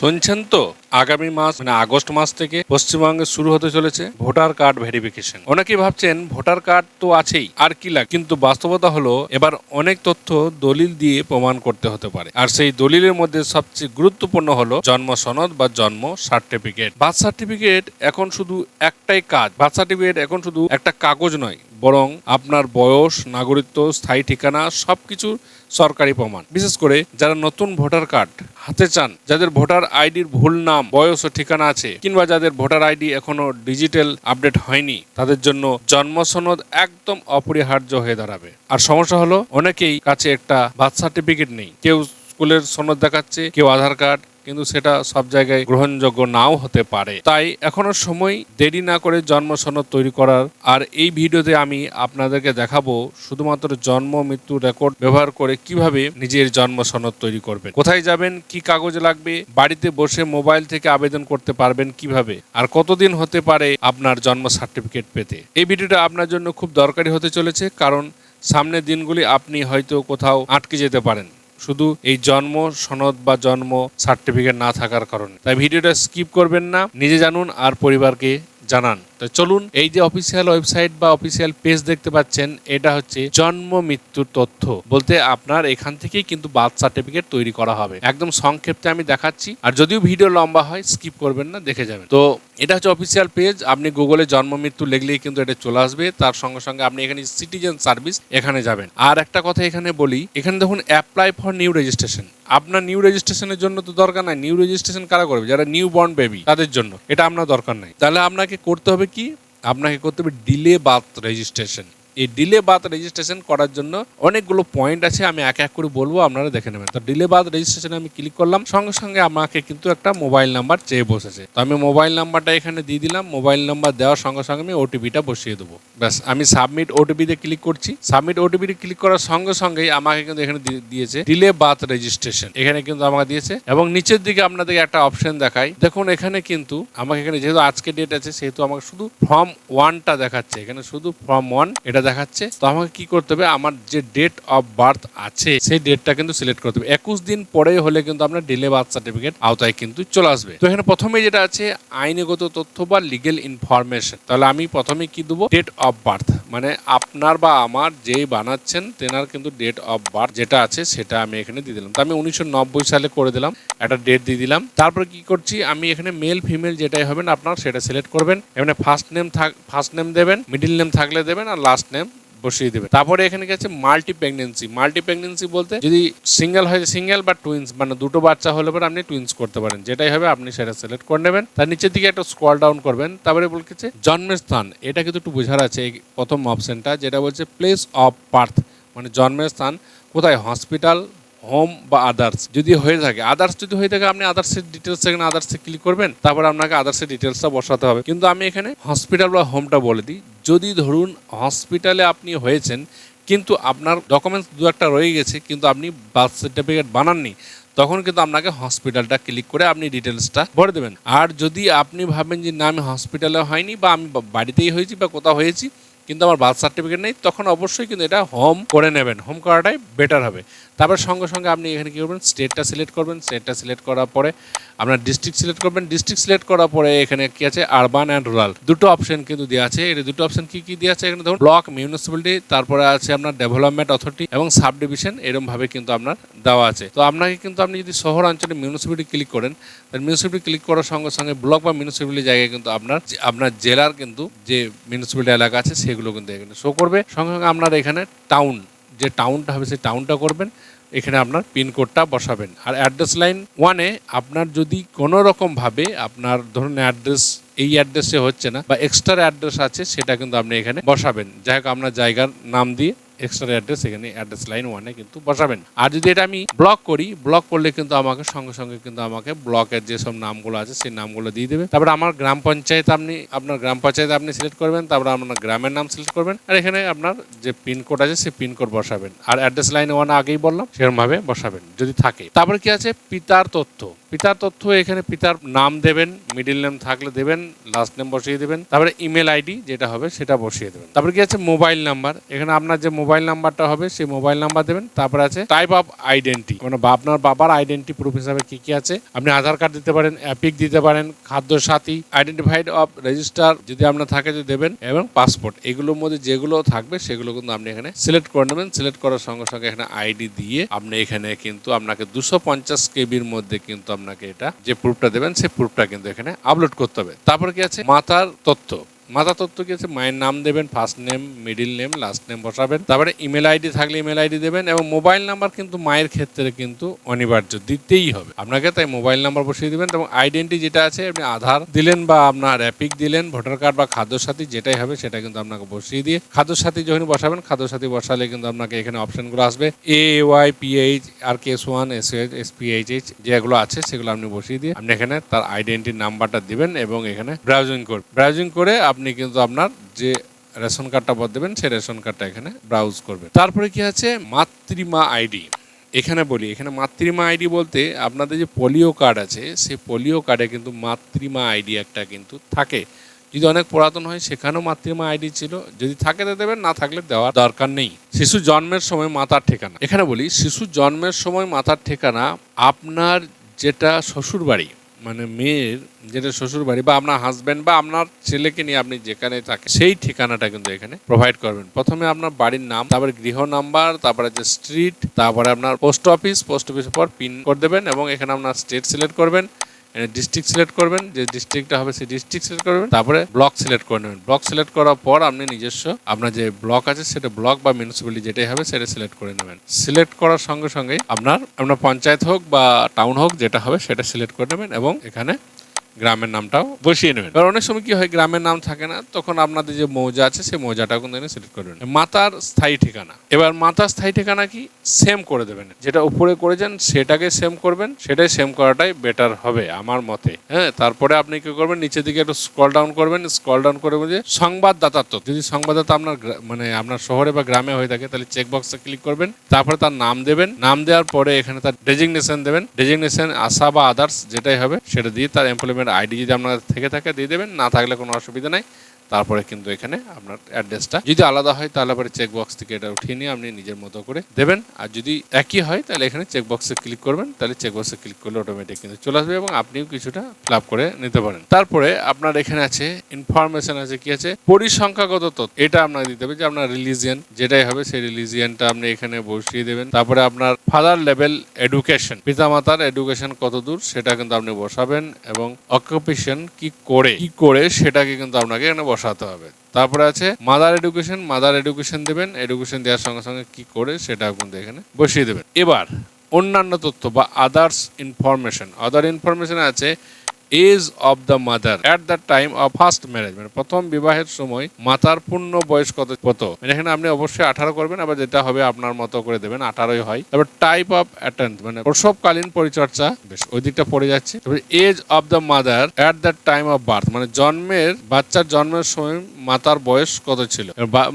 শুনছেন তো? আগামী মাস মানে আগস্ট মাস থেকে পশ্চিমবঙ্গে শুরু হতে চলেছে ভোটার কার্ড ভেরিফিকেশন। অনেকেই ভাবছেন ভোটার কার্ড তো আছেই, আর কি লাগে, কিন্তু বাস্তবতা হলো এবার অনেক তথ্য দলিল দিয়ে প্রমাণ করতে হতে পারে। আর সেই দলিলের মধ্যে সবচেয়ে গুরুত্বপূর্ণ হলো জন্ম সনদ বা জন্ম সার্টিফিকেট। বার্থ সার্টিফিকেট এখন শুধু একটাই কাজ, বার্থ সার্টিফিকেট এখন শুধু একটা কাগজ নয় বরং আপনার বয়স নাগরিকত্ব স্থায়ী ঠিকানা সব সবকিছু সরকারি প্রমাণ। বিশেষ করে যারা নতুন ভোটার কার্ড হাতে চান, যাদের ভোটার আইডির ভুল নাম, বয়স ও ঠিকানা আছে, কিংবা যাদের ভোটার আইডি এখনও ডিজিটাল আপডেট হয়নি, তাদের জন্য জন্ম সনদ একদম অপরিহার্য হয়ে দাঁড়াবে। আর সমস্যা হলো, অনেকেই কাছে একটা বার্থ সার্টিফিকেট নেই। কেউ স্কুলের সনদ দেখাচ্ছে, কেউ আধার কার্ড কিন্তু সেটা সব জায়গায় গ্রহণযোগ্য নাও হতে পারে। তাই এখনও সময় দেরি না করে জন্ম সনদ তৈরি করার। আর এই ভিডিওতে আমি আপনাদেরকে দেখাবো শুধুমাত্র জন্ম, মৃত্যু রেকর্ড ব্যবহার করে কীভাবে নিজের জন্ম সনদ তৈরি করবেন। কোথায় যাবেন, কি কাগজ লাগবে, বাড়িতে বসে মোবাইল থেকে আবেদন করতে পারবেন কীভাবে, আর কতদিন হতে পারে আপনার জন্ম সার্টিফিকেট পেতে। এই ভিডিওটা আপনার জন্য খুব দরকারি হতে চলেছে, কারণ সামনের দিনগুলি আপনি হয়তো কোথাও আটকে যেতে পারেন। শুধু এই জন্ম, সনদ বা জন্ম সার্টিফিকেট না থাকার কারণে। তাই ভিডিওটা স্কিপ করবেন না, নিজে জানুন আর পরিবারকে জানান। তো চলুন, এই যে অফিসিয়াল ওয়েবসাইট বা অফিসিয়াল পেজ দেখতে পাচ্ছেন, এটা হচ্ছে জন্ম মৃত্যুর তথ্য। বলতে আপনার এখান থেকেই কিন্তু বার্থ সার্টিফিকেট তৈরি করা হবে। একদম সংক্ষেপে আমি দেখাচ্ছি। আর যদিও ভিডিও লম্বা হয় স্কিপ করবেন না, দেখে যাবেন। তো এটা হচ্ছে অফিসিয়াল পেজ আপনি গুগলে জন্ম মৃত্যু লিখলেই কিন্তু এটা চলে আসবে। তার সঙ্গে সঙ্গে আপনি এখানে সিটিজেন সার্ভিস এখানে যাবেন। আর একটা কথা এখানে বলি, এখানে দেখুন অ্যাপ্লাই ফর নিউ রেজিস্ট্রেশন আপনার নিউ রেজিস্ট্রেশনের জন্য তো দরকার নাই। নিউ রেজিস্ট্রেশন কারা করবে? যারা নিউ বর্ন বেবি তাদের জন্য। এটা আপনার দরকার নাই। তাহলে আপনাকে করতে হবে কি? আপনাকে করতে হবে ডিলে বাথ রেজিস্ট্রেশন এই ডিলে বার্থ রেজিস্ট্রেশন করার জন্য অনেকগুলো পয়েন্ট আছে, আমি এক এক করে বলব, আপনারা দেখে নেবেন। তো ডিলে বার্থ রেজিস্ট্রেশনে আমি ক্লিক করলাম, সঙ্গে সঙ্গে আমাকে কিন্তু একটা মোবাইল নাম্বার চেয়ে বসেছে। তো আমি মোবাইল নাম্বারটা এখানে দিয়ে দিলাম মোবাইল নাম্বার দেওয়ার সঙ্গে সঙ্গে আমি ওটিপিটা বসিয়ে দেবো। ব্যাস, আমি সাবমিট ওটিপিতে ক্লিক করছি। সাবমিট ওটিপিতে ক্লিক করার সঙ্গে সঙ্গেই আমাকে কিন্তু এখানে দিয়ে- দিয়েছে ডিলে বার্থ রেজিস্ট্রেশন এখানে কিন্তু আমাকে দিয়েছে। এবং নিচের দিকে আপনাদেরকে একটা অপশন দেখাই। দেখুন, এখানে কিন্তু আমাকে এখানে যেহেতু আজকে ডেট আছে, সেহেতু আমাকে শুধু ফর্ম ওয়ানটা দেখাচ্ছে। এখানে শুধু ফর্ম ওয়ান এটা দেখাচ্ছে, তো আমাকে কি করতে হবে? আমার যে ডেট অফ বার্থ আছে, সেই ডেটটা কিন্তু সিলেক্ট করতে হবে। একুশ দিন পরে হলে কিন্তু আপনার ডিলে বার্থ সার্টিফিকেট আওতায় কিন্তু চলে আসবে। তো এখানে প্রথমে যেটা আছে, আইনগত তথ্য বা লিগেল ইনফরমেশন তাহলে আমি প্রথমে কি দেবো? ডেট অফ বার্থ মানে আপনার বা আমার যেই বানাচ্ছেন, তেনার কিন্তু ডেট অফ বার্থ যেটা আছে, সেটা আমি এখানে দিয়ে দিলাম। তো আমি উনিশশো নব্বই সালে করে দিলাম, একটা ডেট দিয়ে দিলাম। তারপর কি করছি? আমি এখানে মেল ফিমেল যেটাই হবেন আপনার, সেটা সিলেক্ট করবেন। এখানে ফার্স্ট নেম থাক ফার্স্ট নেম দেবেন মিডিল নেম থাকলে দেবেন, আর লাস্ট নেম বসিয়ে দেবেন তারপরে এখানে আছে মাল্টি প্রেগনেন্সি মাল্টি প্রেগনেন্সি বলতে যদি সিঙ্গেল হয় সিঙ্গেল বা টুইন্স মানে দুটো বাচ্চা হলে পরে আপনি টুইন্স করতে পারেন। যেটাই হবে আপনি সেটা সিলেক্ট করে নেবেন। তার নিচের দিকে একটা স্ক্রল ডাউন করবেন। তারপরে বলছে জন্মের স্থান। এটা কিন্তু একটু বোঝার আছে এই প্রথম অপশনটা যেটা বলছে প্লেস অফ বার্থ মানে জন্মের স্থান। কোথায়? হসপিটাল হোম বা আদার্স যদি হয়ে থাকে আদার্স যদি হয়ে থাকে, আপনি আদার্সের ডিটেলস এখানে আদার্সে ক্লিক করবেন। তারপর আপনাকে আদার্সের ডিটেলসটা বসাতে হবে। কিন্তু আমি এখানে হসপিটাল বা হোমটা বলে দিই। যদি ধরুন হসপিটালে আপনি হয়েছেন, কিন্তু আপনার ডকুমেন্টস দু একটা রয়ে গেছে, কিন্তু আপনি বার্থ সার্টিফিকেট বানাননি, তখন কিন্তু আপনাকে হসপিটালটা ক্লিক করে আপনি ডিটেলসটা ভরে দেবেন। আর যদি আপনি ভাবেন যে, না, আমি হসপিটালে হয়নি বা আমি বাড়িতেই হয়েছি বা কোথাও হয়েছি কিন্তু আমার বার্থ সার্টিফিকেট নেই, তখন অবশ্যই কিন্তু এটা হোম করে নেবেন হোম করাটাই বেটার হবে। তারপর সঙ্গে সঙ্গে আপনি এখানে কী করবেন স্টেটটা সিলেক্ট করবেন স্টেটটা সিলেক্ট করার পরে আপনার ডিস্ট্রিক্ট সিলেক্ট করবেন ডিস্ট্রিক্ট সিলেক্ট করার পরে এখানে কি আছে আরবান অ্যান্ড রুরাল দুটো অপশন কিন্তু দেওয়া আছে এটা দুটো অপশন কি কি দেওয়া আছে এখানে ধরুন ব্লক মিউনিসিপ্যালিটি তারপরে আছে আপনার ডেভেলপমেন্ট অথরিটি এবং সাব ডিভিশন এরকম ভাবে কিন্তু আপনার দেওয়া আছে। তো আপনাকে কিন্তু আপনি যদি শহর অঞ্চলে মিউনিসিপ্যালিটি ক্লিক করেন, তাহলে মিউনিসিপ্যালিটি ক্লিক করার সঙ্গে সঙ্গে ব্লক বা মিউনিসিপ্যালিটি জায়গায় কিন্তু আপনার আপনার জেলার কিন্তু যে মিউনিসিপ্যালিটি এলাকা আছে, সেগুলো কিন্তু এখানে শো করবে। সঙ্গে সঙ্গে আপনার এখানে টাউন যে টাউনটা হবে সেই টাউনটা করবেন। এখানে আপনার পিনকোডটা বসাবেন। আর অ্যাড্রেস লাইন ওয়ানে আপনার যদি কোনো রকমভাবে আপনার ধরুন অ্যাড্রেস এই অ্যাড্রেসে হচ্ছে না, বা এক্সট্রা অ্যাড্রেস আছে, সেটা কিন্তু আপনি এখানে বসাবেন। যাই হোক, আপনার জায়গার নাম দিয়ে এক্সট্রা অ্যাড্রেস এখানে অ্যাড্রেস লাইন ওয়ানে কিন্তু বসাবেন। আর যদি এটা আমি ব্লক করি ব্লক করলে কিন্তু আমাকে সঙ্গে সঙ্গে কিন্তু আমাকে ব্লকের যেসব নামগুলো আছে, সেই নামগুলো দিয়ে দেবে। তারপরে আমার গ্রাম পঞ্চায়েত আপনি, আপনার গ্রাম পঞ্চায়েত আপনি সিলেক্ট করবেন, তারপরে আপনার গ্রামের নাম সিলেক্ট করবেন, আর এখানে আপনার যে পিনকোড আছে, সেই পিনকোড বসাবেন। আর অ্যাড্রেস লাইন ওয়ান আগেই বললাম সেরকমভাবে বসাবেন, যদি থাকে। তারপরে কি আছে? পিতার তথ্য। পিতার তথ্য এখানে পিতার নাম দেবেন মিডিল নেম থাকলে দেবেন লাস্ট নেম বসিয়ে দেবেন, তারপরে ইমেল আইডি যেটা হবে, সেটা বসিয়ে দেবেন। তারপরে কি আছে? মোবাইল নাম্বার এখানে আপনার যে মোবাইল মোবাইল নাম্বারটা হবে, সেই মোবাইল নাম্বার দেবেন, তারপরে আছে টাইপ অফ আইডেন্টি মানে আপনার বাবার আইডেন্টি প্রুফ হিসাবে কি কি আছে, আপনি আধার কার্ড দিতে পারেন অ্যাপিক দিতে পারেন খাদ্য সাথী আইডেন্টিফাইড অফ রেজিস্টার যদি আপনার থাকে যদি দেবেন, এবং পাসপোর্ট এগুলোর মধ্যে যেগুলো থাকবে সেগুলো কিন্তু আপনি এখানে সিলেক্ট করে নেবেন সিলেক্ট করার সঙ্গে সঙ্গে এখানে আইডি দিয়ে আপনি এখানে কিন্তু আপনাকে দুশো পঞ্চাশ কেবির মধ্যে কিন্তু আপনাকে এটা যে প্রুফটা দেবেন, সেই প্রুফটা কিন্তু এখানে আপলোড করতে হবে। তারপর কি আছে? মাতার তথ্য। মাতা তথ্য কি আছে? মায়ের নাম দেবেন first name middle name last name বসাবেন। তারপরে ইমেল আইডি থাকলে ইমেল আইডি দেবেন এবং মোবাইল নাম্বার কিন্তু মায়ের ক্ষেত্রে কিন্তু অনিবার্য, দিতেই হবে। আপনাকে তাই মোবাইল নাম্বার বসিয়ে দেবেন এবং আইডেন্টি যেটা আছে, আপনি আধার দিলেন বা আপনার অ্যাপিক দিলেন ভোটার কার্ড বা খাদ্য সাথী যেটাই হবে, সেটা কিন্তু আপনাকে বসিয়ে দিয়ে খাদ্য সাথী যখন বসাবেন খাদ্য সাথী বসালে কিন্তু আপনাকে এখানে অপশনগুলো আসবে। A Y PH R case one S H S PH যেগুলো আছে, সেগুলো আপনি বসিয়ে দিয়ে আপনি এখানে তার আইডেন্টি নাম্বারটা দিবেন এবং এখানে ব্রাউজিং করবেন। ব্রাউজিং করে আপনি কিন্তু আপনার যে রেশন কার্ডটা বদ দেবেন, সেই রেশন কার্ডটা এখানে ব্রাউজ করবেন। তারপরে কি আছে? মাতৃমা আইডি। এখানে বলি, এখানে মাতৃমা আইডি বলতে আপনাদের যে পোলিও কার্ড আছে, সেই পোলিও কার্ডে কিন্তু মাতৃমা আইডি একটা কিন্তু থাকে। যদি অনেক পুরাতন হয়, সেখানেও মাতৃমা আইডি ছিল। যদি থাকে তো দেবেন, না থাকলে দেওয়ার দরকার নেই। শিশু জন্মের সময় মাতার ঠিকানা। এখানে বলি, শিশু জন্মের সময় মাতার ঠিকানা আপনার যেটা শ্বশুর বাড়ি মানে মেয়ের যেটা শ্বশুর বাড়ি বা আপনার হাজব্যান্ড বা আপনার ছেলেকে নিয়ে আপনি যেখানে থাকেন, সেই ঠিকানাটা কিন্তু এখানে প্রোভাইড করবেন। প্রথমে আপনার বাড়ির নাম, তারপরে গৃহ নাম্বার তারপরে যে স্ট্রিট তারপরে আপনার পোস্ট অফিস পোস্ট অফিসের পর পিন করে দেবেন এবং এখানে আপনার স্টেট সিলেক্ট করবেন। ডিস্ট্রিক্ট সিলেক্ট করবেন, যে ডিস্ট্রিক্টটা হবে সেই ডিস্ট্রিক্ট সিলেক্ট করবেন, তারপরে ব্লক সিলেক্ট করে নেবেন। ব্লক সিলেক্ট করার পর আপনি নিজস্ব, আপনার যে ব্লক আছে সেটা ব্লক বা মিউনিসিপ্যালিটি যেটাই হবে সেটা সিলেক্ট করে নেবেন। সিলেক্ট করার সঙ্গে সঙ্গে আপনার আপনার পঞ্চায়েত হোক বা টাউন হোক যেটা হবে সেটা সিলেক্ট করে নেবেন এবং এখানে গ্রামের নামটাও বসিয়ে নেবেন। কারণ অনেক সময় কি হয়, গ্রামের নাম থাকে না, তখন আপনাদের যে মৌজা আছে, সেই মৌজাটাও কিন্তু এখানে সিলেক্ট করবেন মাতার স্থায়ী ঠিকানা। এবার মাতার স্থায়ী ঠিকানা কি? সেম করে দেবেন। যেটা উপরে করেছেন সেটাকে সেম করবেন, সেটাই সেম করাটাই বেটার হবে আমার মতে। হ্যাঁ তারপরে আপনি কি করবেন, নিচের দিকে একটু স্ক্রল ডাউন করবেন স্ক্রল ডাউন করে যে সংবাদদাতার তথ্য যদি সংবাদদাতা আপনার মানে আপনার শহরে বা গ্রামে হয়ে থাকে, তাহলে চেক বক্সে ক্লিক করবেন, তারপরে তার নাম দেবেন। নাম দেওয়ার পরে এখানে তার ডেজিগনেশন দেবেন। ডেজিগনেশন আশা বা আদার্স যেটাই হবে, সেটা দিয়ে তার এমপ্লয়মেন্ট আইডি যদি আপনার থেকে থাকে দিয়ে দেবেন। না থাকলে কোনো অসুবিধা নাই। তারপরে কিন্তু এখানে আপনার অ্যাড্রেসটা যদি আলাদা হয়, তাহলে পরে চেক বক্স থেকে এটা উঠিয়ে নিয়ে আপনি নিজের মতো করে দেবেন। আর যদি একই হয়, তাহলে এখানে চেক বক্সে ক্লিক করবেন। তাহলে চেক বক্সে ক্লিক করলে অটোমেটিক কিন্তু চলে আসবে এবং আপনিও কিছুটা আপ করে নিতে পারেন। তারপরে আপনার এখানে আছে ইনফরমেশন আছে কি আছে? পরিসংখ্যাগত তথ্য। এটা আপনাকে দিতে হবে যে আপনার রিলিজিয়ান যেটাই হবে সেই রিলিজিয়ানটা আপনি এখানে বসিয়ে দেবেন। তারপরে আপনার ফাদার লেভেল এডুকেশন পিতামাতার এডুকেশন কত দূর, সেটা কিন্তু আপনি বসাবেন এবং অকুপেশন কি করে কি করে সেটাকে কিন্তু আপনাকে এখানে বসাতে হবে। তারপরে আছে মাদার এডুকেশন মাদার এডুকেশন দেবেন এডুকেশন দেওয়ার সঙ্গে সঙ্গে কি করে সেটা কিন্তু এখানে বসিয়ে দেবেন। এবার অন্যান্য তথ্য বা আদার্স ইনফরমেশন আদার ইনফরমেশন আছে age of the mother at the time of first marriage মানে প্রথম বিবাহের সময় মাতার পূর্ণ বয়স কত? কত? মানে এখানে আপনি অবশ্যই আঠারো করবেন, আবার যেটা হবে আপনার মতো করে দেবেন, আঠারোই হয়। তারপর টাইপ অফ অ্যাটেন্ড মানে প্রসবকালীন পরিচর্যা, বেশ, ওই দিকটা পড়ে যাচ্ছে। তারপর age of the mother at the time of birth মানে জন্মের, বাচ্চার জন্মের সময় মাতার বয়স কত ছিল?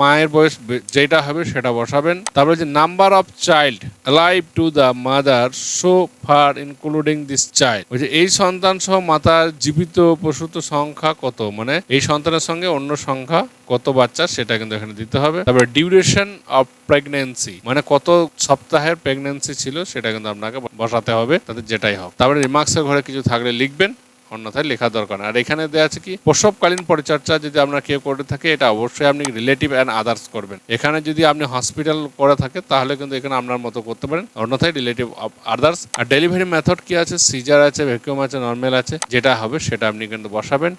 মায়ের বয়স যেটা হবে সেটা বসাবেন। তারপরে যে number of child live to the mother so far including this child ওই যে এই সন্তান সহ মাতার জীবিত প্রসূত সংখ্যা কত? মানে এই সন্তানের সঙ্গে অন্য সংখ্যা কত বাচ্চা, সেটা কিন্তু এখানে দিতে হবে। তারপরে ডিউরেশন অফ প্রেগনেন্সি মানে কত সপ্তাহের প্রেগনেন্সি ছিল, সেটা কিন্তু আপনাকে বসাতে হবে তাদের যেটাই হোক। তারপরে রিমার্কসের ঘরে কিছু থাকলে লিখবেন। অন্যথায় লেখা দরকার আর এখানে দেওয়া আছে কি, প্রসবকালীন পরিচর্যা যদি আপনার কেউ করে থাকে, এটা অবশ্যই আপনি রিলেটিভ অ্যান্ড আদার্স করবেন। এখানে যদি আপনি হসপিটাল করে থাকে, তাহলে কিন্তু এখানে আপনার মতো করতে পারেন। অন্যথায় রিলেটিভ আদার্স আর ডেলিভারি মেথড কি আছে? সিজার আছে ভ্যাকিউম আছে নর্মাল আছে, যেটা হবে সেটা আপনি কিন্তু বসাবেন।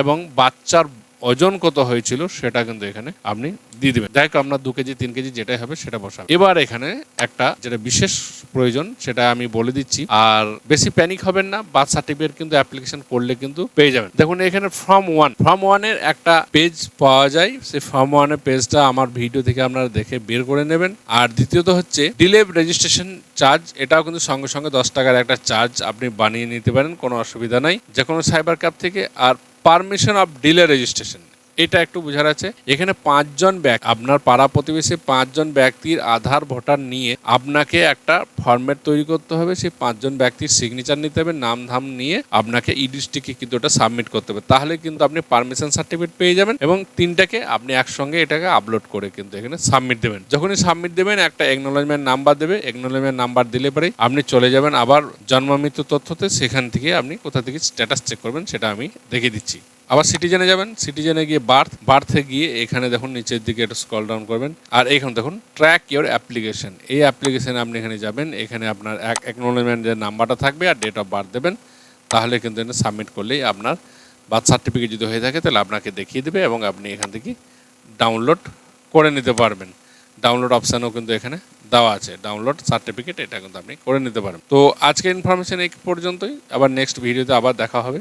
এবং বাচ্চার ওজন কত হয়েছিল সেটা কিন্তু এখানে আপনি দিয়ে দেবেন। দেখ আপনার দু কেজি, তিন কেজি যেটাই হবে সেটা বসাবেন এবার এখানে একটা যেটা বিশেষ প্রয়োজন সেটা আমি বলে দিচ্ছি। আর বেশি প্যানিক হবেন না বার্থ সার্টিফিকেট কিন্তু অ্যাপ্লিকেশন করলে কিন্তু পেয়ে যাবেন। দেখুন, এখানে ফর্ম ওয়ান ফর্ম ওয়ানের একটা পেজ পাওয়া যায়। সেই ফর্ম ওয়ানের পেজটা আমার ভিডিও থেকে আপনারা দেখে বের করে নেবেন। আর দ্বিতীয়ত হচ্ছে ডিলে রেজিস্ট্রেশন চার্জ এটাও কিন্তু সঙ্গে সঙ্গে দশ টাকার একটা চার্জ আপনি বানিয়ে নিতে পারেন, কোনো অসুবিধা নাই। যে কোনো সাইবার ক্যাব থেকে, আর পারমিশন অফ ডিলার রেজিস্ট্রেশন। এটা একটু বোঝার আছে। এখানে পাঁচজন ব্যক্তি, আপনার পাড়া প্রতিবেশী পাঁচজন ব্যক্তির আধার, ভোটার নিয়ে আপনাকে একটা ফর্মেট তৈরি করতে হবে। সেই পাঁচজন ব্যক্তির সিগনেচার নিতে হবে, নাম ধাম নিয়ে আপনাকে ই ডিস্ট্রিক্টে কিন্তু ওটা সাবমিট করতে হবে। তাহলে কিন্তু আপনি পারমিশন সার্টিফিকেট পেয়ে যাবেন এবং তিনটাকে আপনি একসঙ্গে এটাকে আপলোড করে কিন্তু এখানে সাবমিট দেবেন। যখনই সাবমিট দেবেন, একটা একনোলজমেন্ট নাম্বার দেবে। একনোলজমেন্ট নাম্বার দিলে পরে আপনি চলে যাবেন আবার জন্ম মৃত্যু তথ্যতে। সেখান থেকে আপনি কোথা থেকে স্ট্যাটাস চেক করবেন, সেটা আমি দেখে দিচ্ছি। আবার সিটিজেনে যাবেন। সিটিজেনে গিয়ে বার্থ বার্থে গিয়ে এখানে দেখুন, নিচের দিকে একটু স্কল ডাউন করবেন। আর এখানে দেখুন ট্র্যাক ইওর অ্যাপ্লিকেশন এই অ্যাপ্লিকেশনে আপনি এখানে যাবেন, এখানে আপনার এক একনোলজমেন্ট যে নাম্বারটা থাকবে আর ডেট অফ বার্থ দেবেন। তাহলে কিন্তু এটা সাবমিট করলেই আপনার বার্থ সার্টিফিকেট যদি হয়ে থাকে, তাহলে আপনাকে দেখিয়ে দেবে এবং আপনি এখান থেকে ডাউনলোড করে নিতে পারবেন। ডাউনলোড অপশানও কিন্তু এখানে দেওয়া আছে। ডাউনলোড সার্টিফিকেট এটা কিন্তু আপনি করে নিতে পারেন তো আজকে ইনফরমেশন এই পর্যন্তই। আবার নেক্সট ভিডিওতে আবার দেখা হবে।